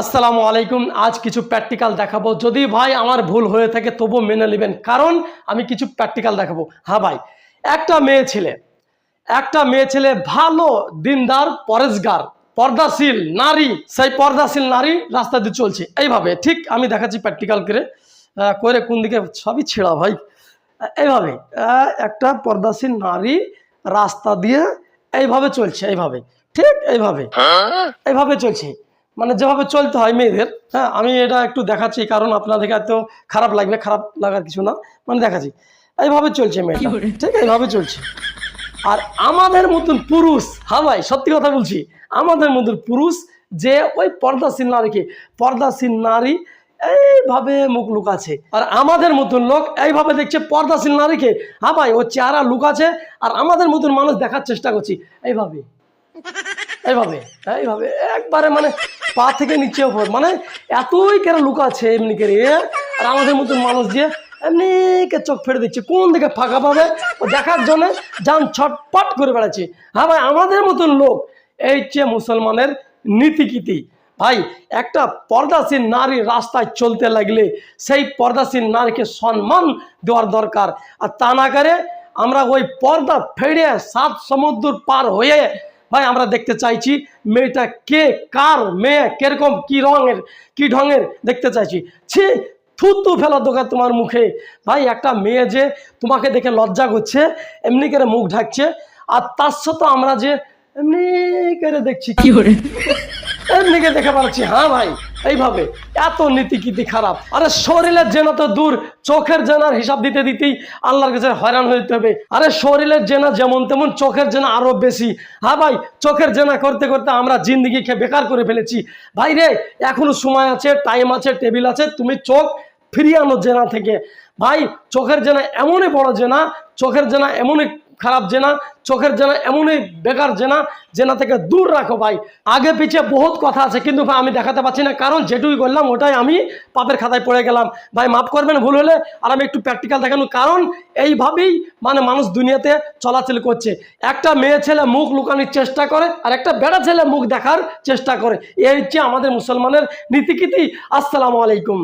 আসসালামু আলাইকুম। আজ কিছু প্র্যাকটিক্যাল দেখাবো। যদি ভাই আমার ভুল হয়ে থাকে তবু মেনে নেবেন। কারণ আমি কিছু প্র্যাকটিক্যাল দেখাবো। হ্যাঁ ভাই একটা মেয়ে ছেলে একটা মেয়ে ছেলে ভালো দিনদার পরেশগার পর্দাশীল নারী সেই পর্দাশীল নারী রাস্তা দিয়ে চলছে। এইভাবে ঠিক আমি দেখাচ্ছি প্র্যাকটিক্যাল করে। করে কোন দিকে সবই ছেঁড়া ভাই। এইভাবে একটা পর্দাশীল নারী রাস্তা দিয়ে এইভাবে চলছে এইভাবে ঠিক এইভাবে। এইভাবে চলছে। মানে যেভাবে চলতে হয় মেয়েদের হ্যাঁ আমি এটা একটু দেখাচ্ছি কারণ আপনাদেরকে এত খারাপ লাগবে খারাপ লাগার কিছু না মানে দেখাচ্ছি। এইভাবে চলছে মেয়েটা ঠিক এইভাবে চলছে। আর আমাদের মতন পুরুষ হ্যাঁ ভাই সত্যি কথা বলছি আমাদের মতন পুরুষ যে ওই পর্দাসীন নারীকে পর্দাসীন নারী এইভাবে মুখ লুকাছে আর আমাদের মতন লোক এইভাবে দেখছে পর্দাসীন নারীকে হ্যাঁ ভাই ও চেহারা লুকাছে আর আমাদের মতন মানুষ দেখার চেষ্টা করছি এইভাবে এইভাবে এইভাবে একবারে মানে পা থেকে নিচে ওপর মানে এতই কেন লুকাচ্ছে এমনি করে আর আমাদের মতন মানুষ যে এমনি কে চোখ ফেড়ে দিচ্ছে, কোন দিকে ফাঁকা পাবে? ও দেখার জন্য যান ছটপট করে বেড়াচ্ছে। হ্যাঁ ভাই, আমাদের মতন লোক, এই যে মুসলমানের নীতিকীতি ভাই, একটা পর্দাসীন নারী রাস্তায় চলতে লাগলে সেই পর্দাসীন নারীকে সম্মান দেওয়ার দরকার। আর তা না করে আমরা ওই পর্দা ফেড়ে সাত সমুদ্র পার হয়ে ভাই আমরা দেখতে চাইছি মেয়েটা কে কার মেয়ে কীরকম কি রঙের কি ঢঙের দেখতে চাইছি। ছি থুতু ফেলা দোকান তোমার মুখে। ভাই একটা মেয়ে যে তোমাকে দেখে লজ্জা করছে এমনি করে মুখ ঢাকছে আর তার সাথে আমরা যে এমনি করে দেখছি। কি করে? এমনি করে দেখে পাচ্ছি। হ্যাঁ ভাই। এইভাবে এত নীতিকীতি খারাপ। আরে শরীরের জেনা তো দূর, চোখের জেনার হিসাব দিতে দিতেই আল্লাহর কাছে হয়রান হইতে হবে। আরে শরীরের জেনা যেমন তেমন চোখের জেনা আরও বেশি। হ্যাঁ ভাই, চোখের জেনা করতে করতে আমরা জিন্দগি খেয়ে বেকার করে ফেলেছি। ভাই রে, এখনও সময় আছে টাইম আছে টেবিল আছে, তুমি চোখ ফিরিয়ে আনো জেনা থেকে। ভাই, চোখের জেনা এমনই বড় জেনা, চোখের জেনা এমনই খারাপ জেনা, চোখের জেনা, এমনই বেকার জেনা জেনা থেকে দূর রাখো ভাই। আগে পিছিয়ে বহুত কথা আছে, কিন্তু ভাই আমি দেখাতে পাচ্ছি না। কারণ যেটুকুই করলাম ওটাই আমি পাপের খাতায় পড়ে গেলাম। ভাই মাফ করবেন, ভুল হলে আর আমি একটু প্র্যাকটিক্যাল দেখানো। কারণ এইভাবেই মানে মানুষ দুনিয়াতে চলাচল করছে। একটা মেয়ে ছেলে মুখ লুকানোর চেষ্টা করে, আর একটা বেড়া ছেলে মুখ দেখার চেষ্টা করে। এই হচ্ছে আমাদের মুসলমানের নীতিকীতি। আসসালামু আলাইকুম।